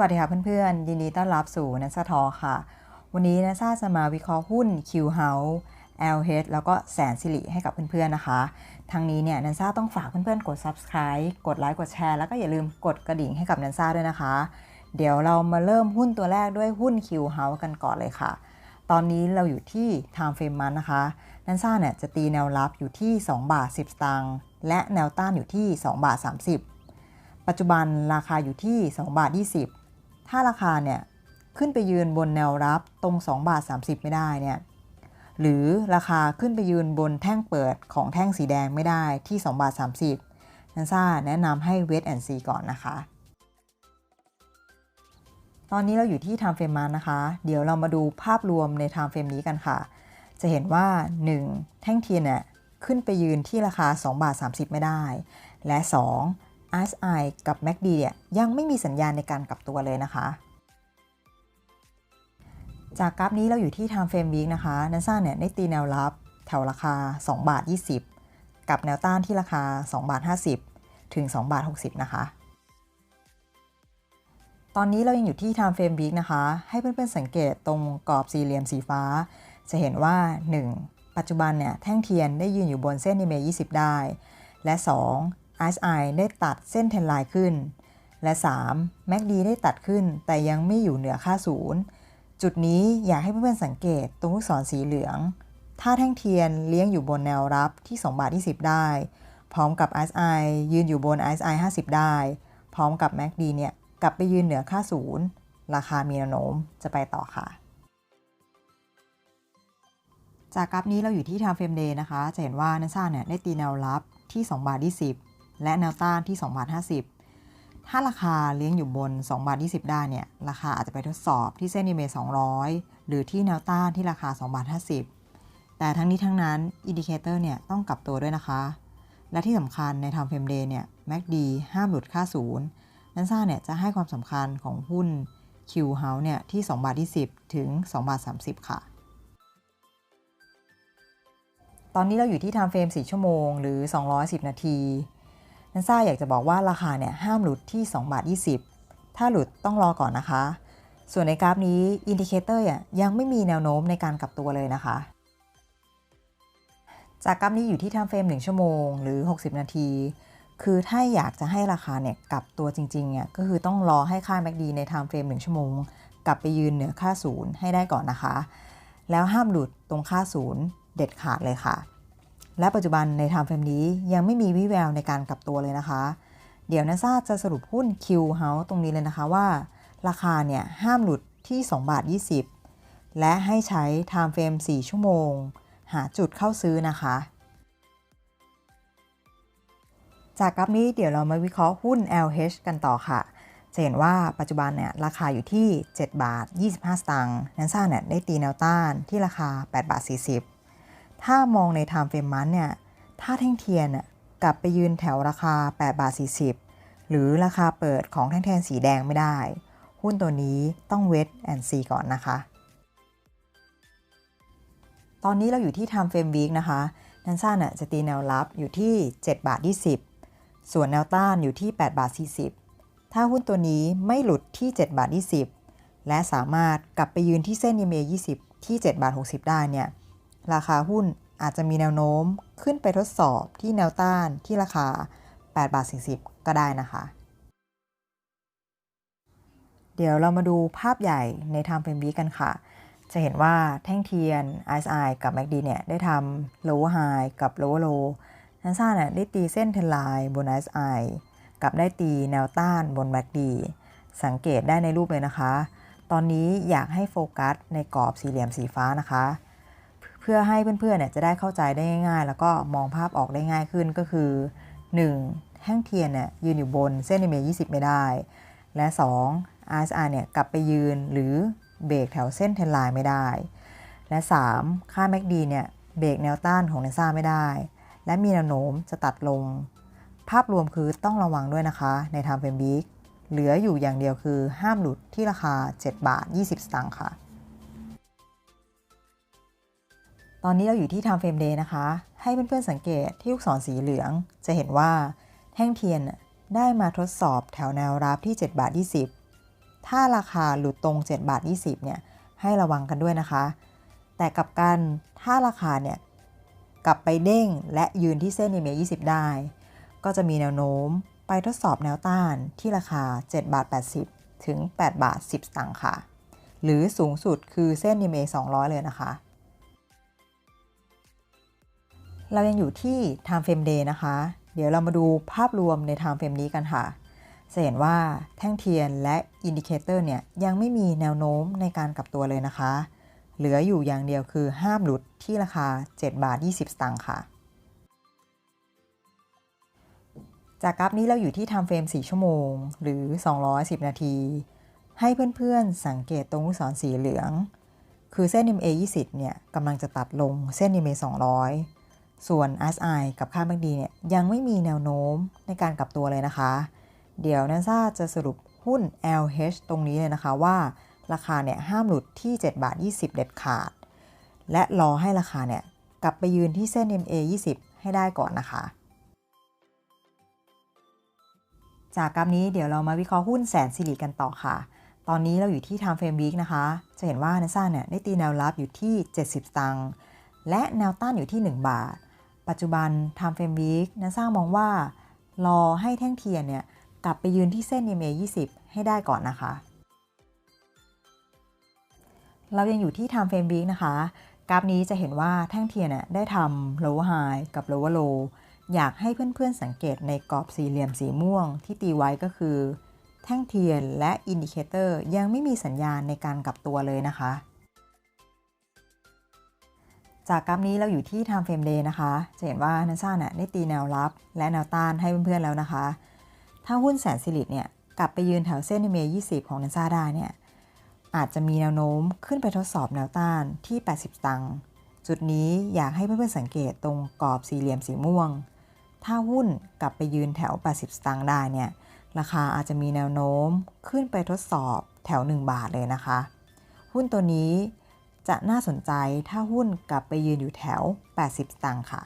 วัสดีค่ะเพื่อนๆ ยินดีต้อนรับสู่นัสทอค่ะ วันนี้นัสจะมาวิเคราะห์หุ้น Q House LH แล้วก็แสนสิริให้กับเพื่อนๆนะคะ ทางนี้เนี่ยนันซ่าต้องฝากเพื่อนๆ กด subscribe กดไลค์กดแชร์แล้วก็อย่าลืมกดกระดิ่งให้กับนันซ่าด้วยนะคะ เดี๋ยวเรามาเริ่มหุ้นตัวแรกด้วยหุ้น Q House กันก่อนเลยค่ะ ตอนนี้เราอยู่ที่ time frame มันนะคะนันซ่าเนี่ยจะตีแนวรับอยู่ที่ 2 บาท 10 สตางค์และแนวต้านอยู่ที่ 2 บาท 30 ปัจจุบันราคาอยู่ที่ 2 บาท 20 ถ้าราคาเนี่ยขึ้นไปยืนบนแนวรับตรง 2 บาท 30 ไม่ได้เนี่ยหรือราคาขึ้นไปยืนบนแท่งเปิดของแท่งสีแดงไม่ได้ที่ 2 บาท 30นันซ่าแนะนำให้เวทแอนซีก่อนนะคะ ตอนนี้เราอยู่ที่ time frame มันนะคะ เดี๋ยวเรามาดูภาพรวมใน time frame นี้กันค่ะ จะเห็นว่า 1. แท่งเทียนเนี่ยขึ้นไปยืนที่ราคา 2 บาท 30 ไม่ได้ และ 2. RSI กับ MACD เนี่ยยังไม่มีสัญญาณในการกลับตัวเลยนะคะ จากกราฟนี้เราอยู่ที่ time frame week นะคะนันซ่าเนี่ยได้ตีแนวรับแถวราคา 2 บาท 20 กับแนวต้านที่ราคา 2 บาท 50 ถึง 2 บาท 60 นะคะ ตอนนี้เรายังอยู่ที่ time frame week นะคะ ให้เพื่อนๆสังเกตตรงกรอบสี่เหลี่ยมสีฟ้า จะเห็นว่า 1. ปัจจุบันเนี่ยแท่งเทียนได้ยืนอยู่บนเส้น EMA 20 ได้ และ 2. RSI ไอได้ตัดเส้นเทนไลน์ขึ้น และ 3. MACD ได้ตัดขึ้น แต่ยังไม่อยู่เหนือค่าศูนย์จุดนี้อยากให้เพื่อนๆสังเกตตรงลูกศรสีเหลือง ถ้าแท่งเทียนเลี้ยงอยู่บนแนวรับที่2บาท20 ได้ พร้อมกับ RSI ยืนอยู่บน RSI 50 ได้ พร้อมกับ MACD เนี่ยกลับไปยืนเหนือค่าศูนย์ราคามีแนวโน้มจะไปต่อค่ะ จากกราฟนี้เราอยู่ที่ time frame day นะคะ จะเห็นว่านันซ่าเนี่ยได้ตีแนวรับที่2บาท20 และแนวต้านที่2บาท50 ถ้าราคาเลี้ยงอยู่บน2บาท20 ได้เนี่ย ราคาอาจจะไปทดสอบที่เส้น EMA 200 หรือที่แนวต้านที่ราคา2บาท50 แต่ทั้งนี้ทั้งนั้นอินดิเคเตอร์เนี่ยต้องกลับตัวด้วยนะคะ และที่สำคัญใน time frame day เนี่ย MACD ห้ามหลุดค่าศูนย์นันซ่าเนี่ยจะให้ความสำคัญของหุ้น Q House เนี่ยที่2บาท20 ถึง2บาท30 ค่ะ ตอนนี้เราอยู่ที่ time frame 4 ชั่วโมง หรือ 210 นาที นันซ่าอยากจะบอกว่าราคาเนี่ยห้ามหลุดที่2บาท20 ถ้าหลุดต้องรอก่อนนะคะ ส่วนในกราฟนี้อินดิเคเตอร์ยังไม่มีแนวโน้มในการกลับตัวเลยนะคะ จากกราฟนี้อยู่ที่ time frame 1ชั่วโมงหรือ 60 นาที คือถ้าอยากจะให้ราคาเนี่ยกลับตัวจริงๆเนี่ยก็คือต้องรอให้ค่า MACD ใน time frame 1ชั่วโมง กลับไปยืนเหนือค่าศูนย์ให้ได้ก่อนนะคะ แล้วห้ามหลุดตรงค่าศูนย์เด็ดขาดเลยค่ะ และปัจจุบันใน time frame นี้ยังไม่มีวิแววในการกลับตัวเลยนะคะ เดี๋ยวนัซ่าจะสรุปหุ้น Q House ตรงนี้เลยนะคะว่า ราคาเนี่ยห้ามหลุดที่ 2 บาท 20 และให้ใช้ time frame 4ชั่วโมง หาจุดเข้าซื้อนะคะ จากกราฟนี้เดี๋ยวเรามาวิเคราะห์หุ้น LH กันต่อค่ะจะเห็นว่าปัจจุบันเนี่ยราคาอยู่ที่ 7 บาท 25 สตางค์นันซ่าเนี่ยได้ตีแนวต้านที่ราคา 8 บาท 40 ถ้ามองใน time frame มันเนี่ย ถ้าแท่งเทียนกลับไปยืนแถวราคา 8 บาท 40 หรือราคาเปิดของแท่งเทียนสีแดงไม่ได้ หุ้นตัวนี้ต้องเวทแอนซีก่อนนะคะ ตอนนี้เราอยู่ที่ time frame week นะคะนันซ่าน่ะจะตีแนวรับอยู่ที่ 7 บาท 20 ส่วนแนวต้านอยู่ที่ 8 บาท 40 ถ้าหุ้นตัวนี้ไม่หลุดที่ 7 บาท 20 และสามารถกลับไปยืนที่เส้น EMA 20 ที่ 7 บาท 60 ได้เนี่ย ราคาหุ้นอาจจะมีแนวโน้มขึ้นไปทดสอบที่แนวต้านที่ราคา 8 บาท 40 ก็ได้นะคะ เดี๋ยวเรามาดูภาพใหญ่ใน time frame week กันค่ะ จะเห็นว่าแท่งเทียน RSI กับ MACD เนี่ยได้ทำ lower high กับ lower low นันซ่าเนี่ยได้ตีเส้นเทนไลน์บน RSI กับได้ตีแนวต้านบน MACD สังเกตได้ในรูปเลยนะคะ ตอนนี้อยากให้โฟกัสในกรอบสี่เหลี่ยมสีฟ้านะคะ เพื่อให้เพื่อนๆเนี่ยจะได้เข้าใจได้ง่ายๆ แล้วก็มองภาพออกได้ง่ายขึ้นก็คือ 1. แท่งเทียนเนี่ยยืนอยู่บนเส้น EMA 20 ไม่ได้ และ 2. RSI เนี่ยกลับไปยืนหรือเบรกแถวเส้นเทนไลน์ไม่ได้ และ 3. ค่า MACD เนี่ยเบรกแนวต้านของเนซ่าไม่ได้ และมีแนวโน้มจะตัดลง ภาพรวมคือต้องระวังด้วยนะคะ ใน time frame week เหลืออยู่อย่างเดียวคือห้ามหลุดที่ราคา 7 บาท 20 สตางค์ค่ะ ตอนนี้เราอยู่ที่ time frame day นะคะ ให้เพื่อนๆสังเกตที่ลูกศรสีเหลือง จะเห็นว่าแท่งเทียนได้มาทดสอบแถวแนวรับที่7บาท20 ถ้าราคาหลุดตรง7บาท20เนี่ยให้ระวังกันด้วยนะคะ แต่กับกันถ้าราคาเนี่ยกลับไปเด้งและยืนที่เส้น EMA 20 ได้ ก็จะมีแนวโน้มไปทดสอบแนวต้านที่ราคา7บาท80 ถึง8บาท10 สตางค์ค่ะ หรือสูงสุดคือเส้น EMA 200 เลยนะคะ เรายังอยู่ที่ Time Frame Day นะคะ เดี๋ยวเรามาดูภาพรวมใน Time Frame นี้กันค่ะ จะเห็นว่าแท่งเทียนและอินดิเคเตอร์เนี่ยยังไม่มีแนวโน้มในการกลับตัวเลยนะคะ เหลืออยู่อย่างเดียวคือห้ามหลุดที่ราคา 7 บาท 20 สตางค์ค่ะ จากกราฟนี้เราอยู่ที่ Time Frame 4 ชั่วโมง หรือ 210 นาที ให้เพื่อนๆสังเกตตรงลูกศรสีเหลือง คือเส้น MA 20เนี่ยกำลังจะตัดลงเส้น MA 200 ส่วน RSI กับค่า MACD เนี่ยยังไม่มีแนวโน้มในการกลับตัวเลยนะคะ เดี๋ยวนันซ่าจะสรุปหุ้น LH ตรงนี้เลยนะคะว่า ราคาเนี่ยห้ามหลุดที่ 7 บาท 20 เด็ดขาด และรอให้ราคาเนี่ยกลับไปยืนที่เส้น MA 20 ให้ได้ก่อนนะคะ จากกราฟนี้เดี๋ยวเรามาวิเคราะห์หุ้นแสนสิริกันต่อค่ะ ตอนนี้เราอยู่ที่ Time Frame Week นะคะ จะเห็นว่านันซ่าเนี่ยได้ตีแนวรับอยู่ที่ 70สตางค์และแนวต้านอยู่ที่ 1 บาท ปัจจุบัน Time Frame Week นันซ่ามองว่า รอให้แท่งเทียนเนี่ยกลับไปยืนที่เส้น EMA 20 ให้ได้ก่อนนะคะ เรายังอยู่ที่ Time Frame Week นะคะ กราฟนี้จะเห็นว่าแท่งเทียนน่ยได้ทำ lower high กับ lower low อยากให้เพื่อนๆสังเกตในกรอบสี่เหลี่ยมสีม่วงที่ตีไว้ก็คือ แท่งเทียนและอินดิเคเตอร์ยังไม่มีสัญญาณในการกลับตัวเลยนะคะ จากกราฟนี้เราอยู่ที่ Time Frame Day นะคะ จะเห็นว่านันซ่าเนี่ยได้ตีแนวรับและแนวต้านให้เพื่อนๆแล้วนะคะ ถ้าหุ้นแสนสิริเนี่ยกลับไปยืนแถวเส้น EMA 20 ของนันซ่าได้เนี่ยอาจจะมีแนวโน้มขึ้นไปทดสอบแนวต้านที่ 80 ตังค์จุดนี้อยากให้เพื่อนๆสังเกตตรงกรอบสี่เหลี่ยมสีม่วง ถ้าหุ้นกลับไปยืนแถว 80 สตางค์ได้เนี่ยราคาอาจจะมีแนวโน้มขึ้นไปทดสอบแถว 1 บาทเลยนะคะ หุ้นตัวนี้ จะน่าสนใจถ้าหุ้นกลับไปยืนอยู่แถว 80 สตางค์ค่ะ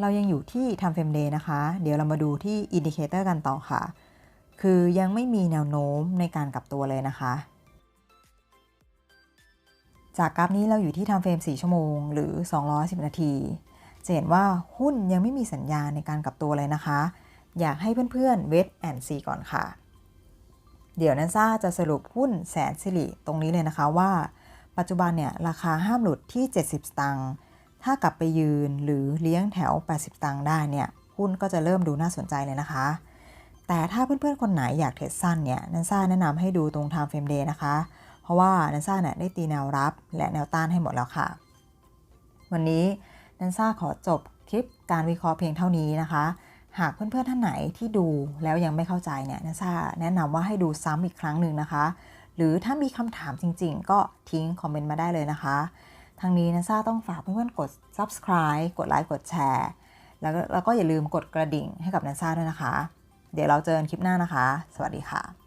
เรายังอยู่ที่ Time Frame Day นะคะ เดี๋ยวเรามาดูที่อินดิเคเตอร์กันต่อค่ะ คือยังไม่มีแนวโน้มในการกลับตัวเลยนะคะ จากกราฟนี้เราอยู่ที่ Time Frame 4ชั่วโมง หรือ 210 นาทีจะเห็นว่าหุ้นยังไม่มีสัญญาณในการกลับตัวเลยนะคะ อยากให้เพื่อนๆเวทแอนซีก่อนค่ะ เดี๋ยวนันซ่าจะสรุปหุ้นแสนสิริตรงนี้เลยนะคะว่า ปัจจุบันเนี่ยราคาห้ามหลุดที่ 70 สตางค์ถ้ากลับไปยืนหรือเลี้ยงแถว 80 สตางค์ได้เนี่ยหุ้นก็จะเริ่มดูน่าสนใจเลยนะคะ แต่ถ้าเพื่อนๆ คนไหนอยากเทรดสั้นเนี่ยนันซ่าแนะนำให้ดูตรง Time Frame Day นะคะ เพราะว่านันซ่าเนี่ยได้ตีแนวรับและแนวต้านให้หมดแล้วค่ะ วันนี้นันซ่าขอจบคลิปการวิเคราะห์เพียงเท่านี้นะคะ หากเพื่อนๆท่านไหนที่ดูแล้วยังไม่เข้าใจเนี่ยนันซ่าแนะนำว่าให้ดูซ้ำอีกครั้งหนึ่งนะคะ หรือถ้ามีคำถามจริงๆ ก็ทิ้งคอมเมนต์มาได้เลยนะคะ ทางนี้นันซ่าต้องฝากเพื่อนๆกด subscribe กดไลค์กดแชร์แล้วก็อย่าลืมกดกระดิ่งให้กับนันซ่าด้วยนะคะ เดี๋ยวเราเจอกันคลิปหน้านะคะ สวัสดีค่ะ